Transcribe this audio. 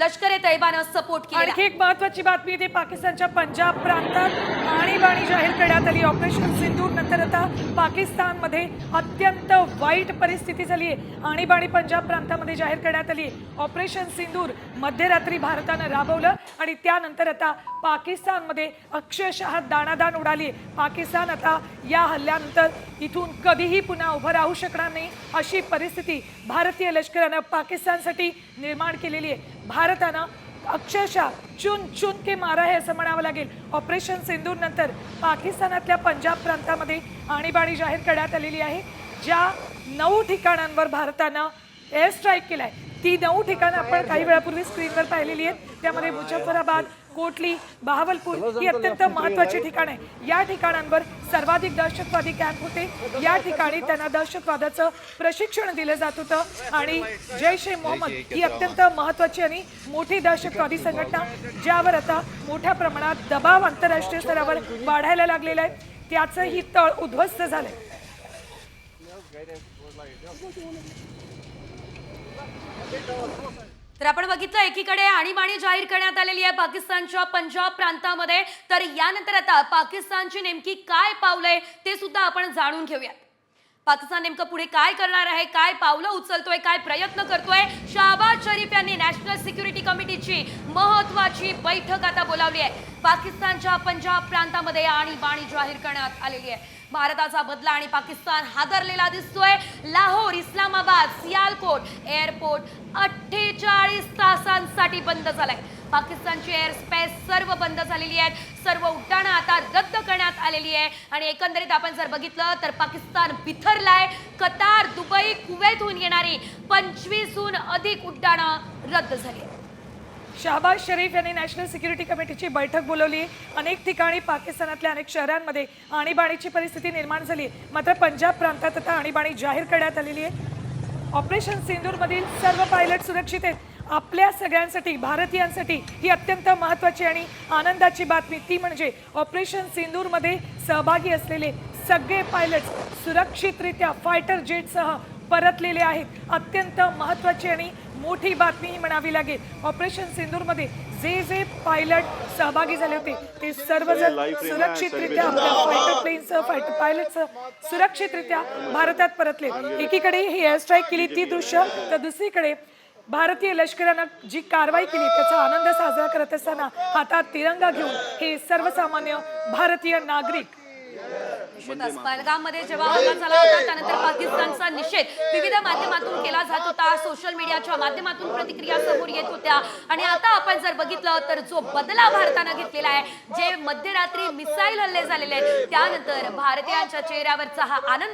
लष्कर ए तैबानं सपोर्ट केला. आणखी एक महत्वाची बातमी इथे पाकिस्तानच्या पंजाब प्रांतात. आणि जाहीर करण्यात आली. ऑपरेशन सिंदूर नंतर आता पाकिस्तानमध्ये अत्यंत वाईट परिस्थिती झाली आहे. आणीबाणी पंजाब प्रांतामध्ये जाहीर करण्यात आली. ऑपरेशन सिंदूर मध्यरात्री भारतानं राबवलं आणि त्यानंतर आता पाकिस्तानमध्ये अक्षरशः दाणादाण उडाली पाकिस्तान आता या हल्ल्यानंतर इथून कधीही पुन्हा उभं राहू शकणार नाही अशी परिस्थिती भारतीय लष्करानं पाकिस्तानसाठी निर्माण केलेली आहे. भारतानं अक्षरशः चुन चुन के मारा आहे असं म्हणावं लागेल. ऑपरेशन सिंदूरनंतर पाकिस्तानातल्या पंजाब प्रांतामध्ये आणीबाणी जाहीर करण्यात आलेली आहे ज्या नऊ ठिकाणांवर भारतानं एअर स्ट्राईक केला आहे ती नऊ ठिकाणं आपण काही वेळापूर्वी स्क्रीनवर पाहिलेली आहेत. त्यामध्ये मुझफ्फराबाद कोटली बहावलपूर ही अत्यंत महत्वाची ठिकाणं आहे या ठिकाणांवर सर्वाधिक दहशतवादी कॅम्प होते. या ठिकाणी त्यांना दहशतवादाचं प्रशिक्षण दिलं जात होतं. आणि जैश ए मोहम्मद ही अत्यंत महत्वाची आणि मोठी दहशतवादी संघटना ज्यावर आता मोठ्या प्रमाणात दबाव आंतरराष्ट्रीय स्तरावर वाढायला लागलेला आहे. त्याचंही तळ उद्ध्वस्त झालंय. तर आपण बघितलं एकीकडे आणीबाणी जाहीर करण्यात आलेली आहे पाकिस्तानच्या पंजाब प्रांतामध्ये. तर यानंतर आता पाकिस्तानची नेमकी काय पावलंय ते सुद्धा आपण जाणून घेऊयात. पाकिस्तान नेमकं पुढे काय करणार आहे काय पावलं उचलतोय काय प्रयत्न करतोय? शाहबाज शरीफ यांनी नॅशनल सिक्युरिटी कमिटीची महत्वाची बैठक आता बोलावली आहे. पाकिस्तानच्या पंजाब प्रांतामध्ये आणीबाणी जाहीर करण्यात आलेली आहे. भारताचा बदला आणि पाकिस्तान हादरलेला दिसतोय. लाहोर इस्लामाबाद सियालकोट एअरपोर्ट अठ्ठेचाळीस तासांसाठी बंद झालाय. पाकिस्तानची एअर स्पेस सर्व बंद झालेली आहेत. सर्व उड्डाणं आता रद्द करण्यात आलेली आहे. आणि एकंदरीत आपण जर बघितलं तर पाकिस्तान बिथरलाय. कतार दुबई कुवेतहून येणारी पंचवीसहून अधिक उड्डाणं रद्द झाली आहेत. शहाबाज शरीफ यांनी नॅशनल सिक्युरिटी कमिटीची बैठक बोलवली. अनेक ठिकाणी पाकिस्तानातल्या अनेक शहरांमध्ये आणीबाणीची परिस्थिती निर्माण झाली. मात्र पंजाब प्रांतात आता आणीबाणी जाहीर करण्यात आलेली आहे. ऑपरेशन सिंदूरमधील सर्व पायलट सुरक्षित आहेत. आपल्या सगळ्यांसाठी भारतीयांसाठी ही अत्यंत महत्त्वाची आणि आनंदाची बातमी. ती म्हणजे ऑपरेशन सिंदूरमध्ये सहभागी असलेले सगळे पायलट सुरक्षितरित्या फायटर जेटसह परतलेले आहेत. अत्यंत महत्त्वाची आणि मोठी बातमी ही म्हणावी लागेल. ऑपरेशन सिंदूरमध्ये जे जे पायलट सहभागी झाले होते ते सर्वजण सुरक्षितरित्या आपल्या फायटर प्लेनसह फायटर पायलटसह सुरक्षितरित्या भारतात परतले. एकीकडे ही एअर स्ट्राईक केली ती दृश्य तर दुसरीकडे भारतीय लष्करानं जी कारवाई केली त्याचा आनंद साजरा करत असताना हातात तिरंगा घेऊन हे सर्वसामान्य भारतीय नागरिक निश्चितच पहलगाममध्ये जेव्हा हल्ला झाला होता त्यानंतर पाकिस्तानचा निषेध. विविध माध्यमातून केला जात होता सोशल मीडियाच्या माध्यमातून प्रतिक्रिया समोर येत होत्या. आणि आता आपण जर बघितलं तर जो बदला भारतानं घेतलेला आहे जे मध्यरात्री मिसाईल हल्ले झालेले आहेत त्यानंतर भारतीयांच्या चेहऱ्यावरचा हा आनंद